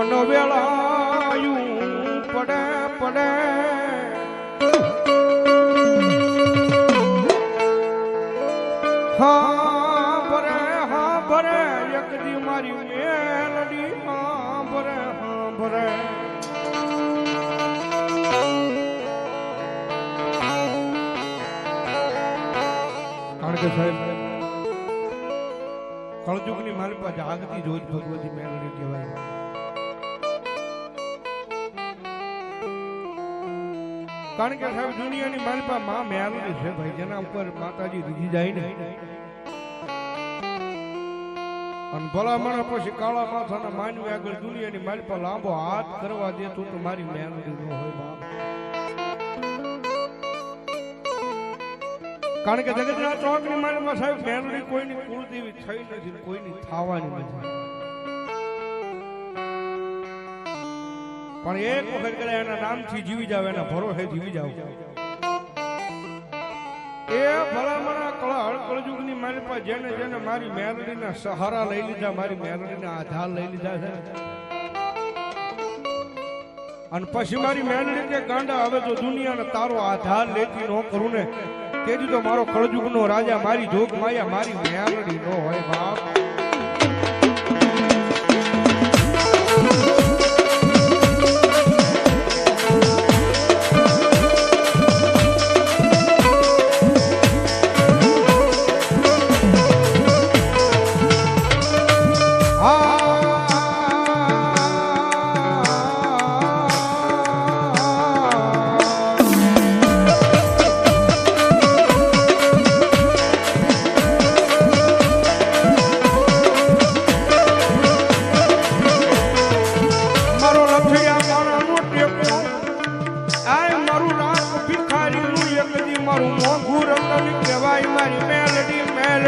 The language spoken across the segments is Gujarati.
મન વેળાયું પડે પડે. હા, ભરે હા, ભરે મારી હા, ભરે હા, ભરે. કારણ કળજુગની મારી પાસે આગતી જોત ભગવતી મેલડી કહેવાય. કારણ કે સાહેબ, દુનિયાની મારી પાસે માં મેળવી છે ભાઈ, જેના ઉપર માતાજી રીઝી જાય ને. અને ભલામણ પછી કાળા માથાના માનવી આગળ દુનિયાની મારી પર લાંબો હાથ કરવા દે તો મારી મેલડી ન હોય બાપ. કારણ કે જગતના ચોકની મારીમાં સાહેબ મેલડી કોઈની કુળદેવી થઈ નથી કોઈની થવાની નથી. પણ એક વખત કરે એના નામથી જીવી જાવ, એના ભરોસે જીવી જાવ. એ ભલામણા કળા કળજુગની મારી પાસે જેને જેને મારી મેલડીના સહારા લઈ લીધા, મારી મેલડીના આધાર લઈ લીધા છે. અને પછી મારી મેલડી કે, ગાંડા, હવે તો દુનિયાનો તારો આધાર લેતી ન કરું ને. તેથી તો મારો કળજુગનો રાજા, મારી જોગ માયા મારી મેલડી નો હોય બાપ.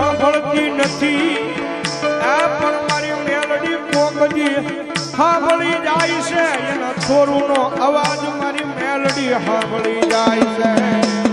સાંભળતી નથી. આ પણ મારી મેલડી પોકજી. સાંભળી જાય છે, એના છોરુનો અવાજ મારી મેલડી સાંભળી જાય છે.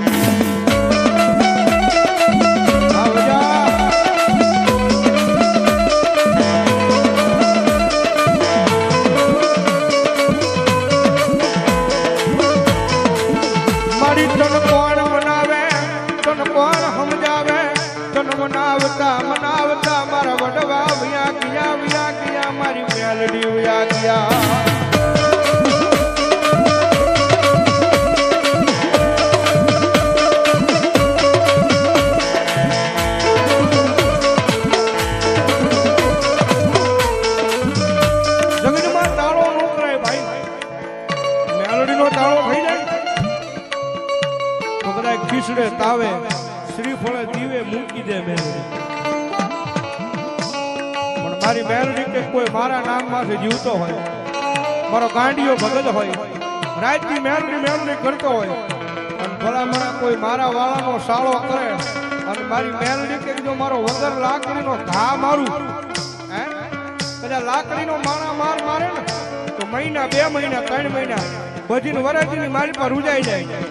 મારી મેલડી કે કોઈ મારા નામમાંથી જીવતો હોય, મારો ગાંડીઓ ભગત હોય, રાતની મેલડી મેલડી કરતો હોય અને ભલામણા કોઈ મારા વાળાનો સાળો કરે અને મારી મેલડી કે જો મારો વગર લાકડીનો ઘા મારું, હે? કદાચ લાકડીનો માણા માર મારે ને, તો મહિના, બે મહિના, ત્રણ મહિના બધી વરાજીની મારી પર રૂજાઈ જાય.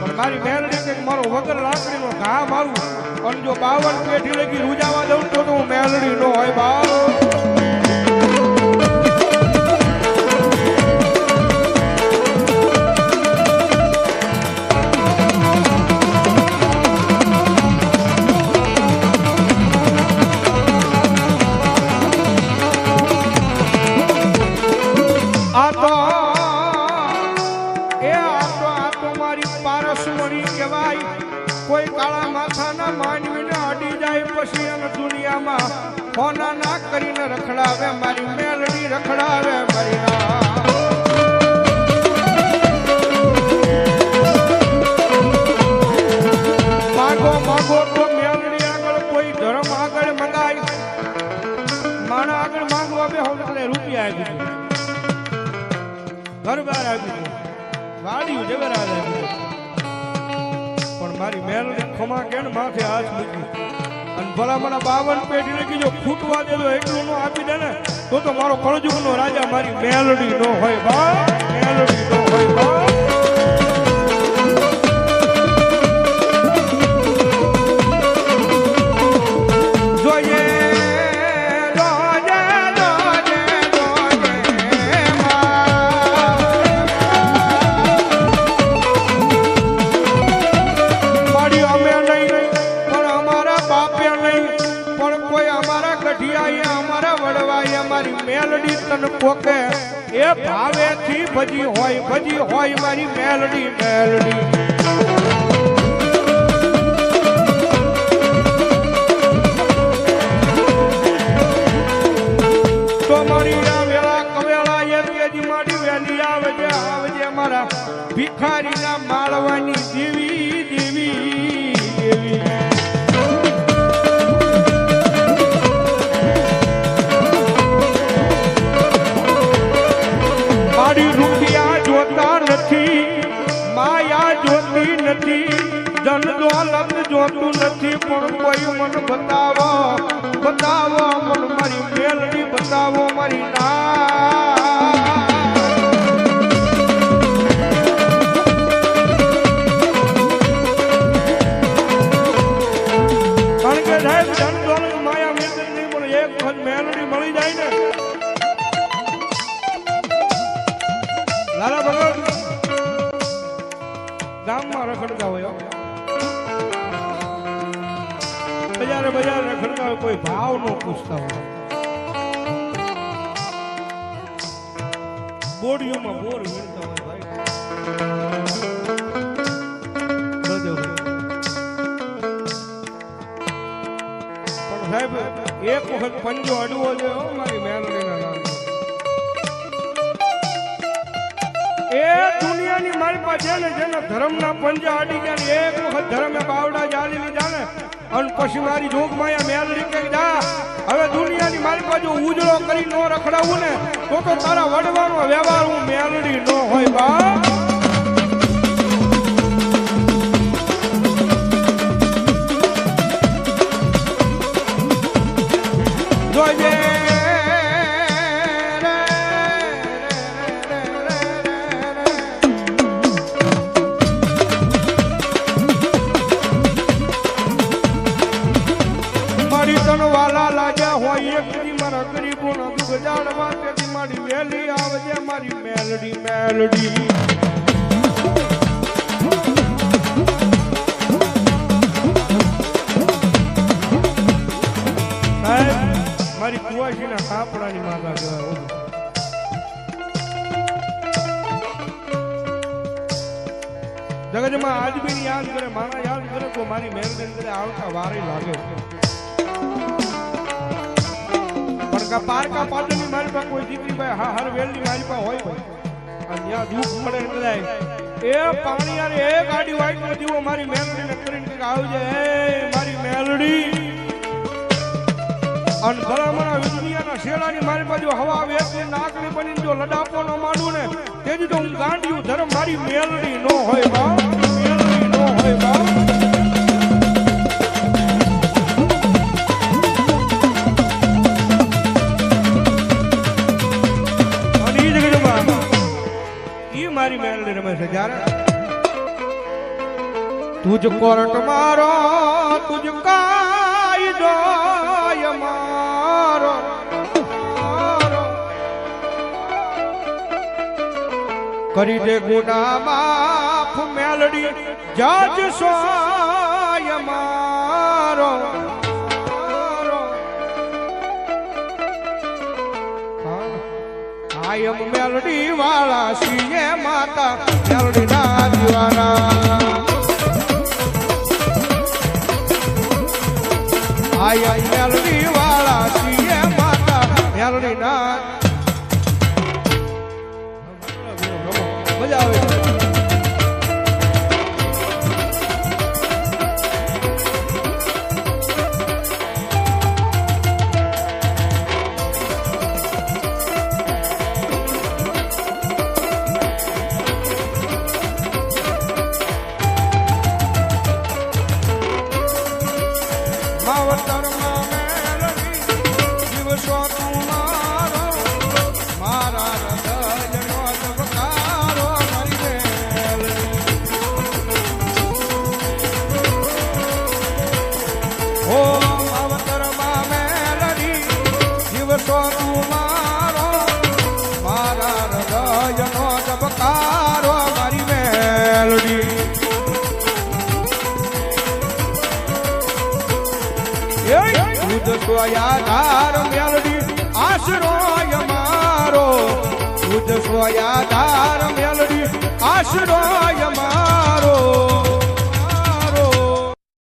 પણ મારી મેલડી કે મારો વગર લાકડીનો ઘા મારું. અને જો બાવન પેઢી લગી રૂજાવા દઉં તો હું મેલડી નો હોય બાપ. બોલાવે મારી મેલડી રખડાવે, મારી માગો માગો તો મેલડી આગળ કોઈ ધર્મ આગળ મંગાય માણા આગળ માંગવા બે હવે રૂપિયા આવી ઘર બહાર આવી વાળ્યું જવેરા આવી પણ મારી મેલડી ખોમા કેણ માથે હાથ મૂકી? અને ભલા મને બાવન પેઢી લગી જો ખૂટવા દેજો એટલું નો આપી દે ને, તો તો મારો કળજુગ નો રાજા મારી મેલડી નો હોય બા મેલડી નો હોય બા પોકે એ ભાવેથી ભજી હોય ભજી હોય મારી મેલડી મેલડી. તો મારી મારી ભિખારીના માળવાની દોલત જોતું નથી, પણ કોઈ મન બતાવો બતાવો, પણ મારી મેલડી બતાવો મારી ના. ગામમાં રખડતા સાહેબ બજારે બજારે રખડતા કોઈ ભાવ નો પૂછતા હોય. બોડીઓમાં બોર વીણતા હોય ભાઈ. સાહેબ, એક વખત પંજો અડવો છે મારી મેલડીના નામ. એ દુનિયાની મારી પાસે ને જેને ધર્મના પંજા અડી ગયા એક વખત ધર્મે બાવડા જાળી લીધા ને અને પછી મારી જોગ માયા મેલડી કહી જા. હવે દુનિયાની મારી બાજુ ઉજળો કરી ન રખડાવું ને, તો તો તારા વડવાનો વ્યવહાર હું મેલડી ન હોય બા. મેલડી મારી કુવાસીના કાપડાની માગા કહેવાય. જગતમાં આજ બી યાદ કરે મારા યાદ કરે તો મારી મેલડી કરે આવતા વારે લાગે પણ પારકા પાટણની મારી પાસે કોઈ દીકરી ભાઈ હા હર વેલની મારી પાસે હોય ભાઈ અને ત્યાં દુઃખ પડે ને બધાય એ પાણી યાર એ ગાડી વાઈટ નો મારી મેલડી કરીને કંઈક આવજે. એ મારી મેલડી. અને ભલામણા દુનિયાના શેડાની મારી બાજુ હવા વેચી નાકની બની જો લડાપો ન માંડું ને, તેથી તો હું ગાંડિયું ધર્મ મારી મેલડી નો હોય બા તુજ કોરટ મારો, તુજ કાયદો મારો. કરી દે ગુના માફ, મેલડી જજ સોય મારો. આયમ મેલડી વાળા સિંહે માતા મેલડી ના દીવાના દૂધ સ્વયાધાર મેલડી આશરોય મારો. દૂધ સ્વયાધાર મેલડી આશરોય મારો.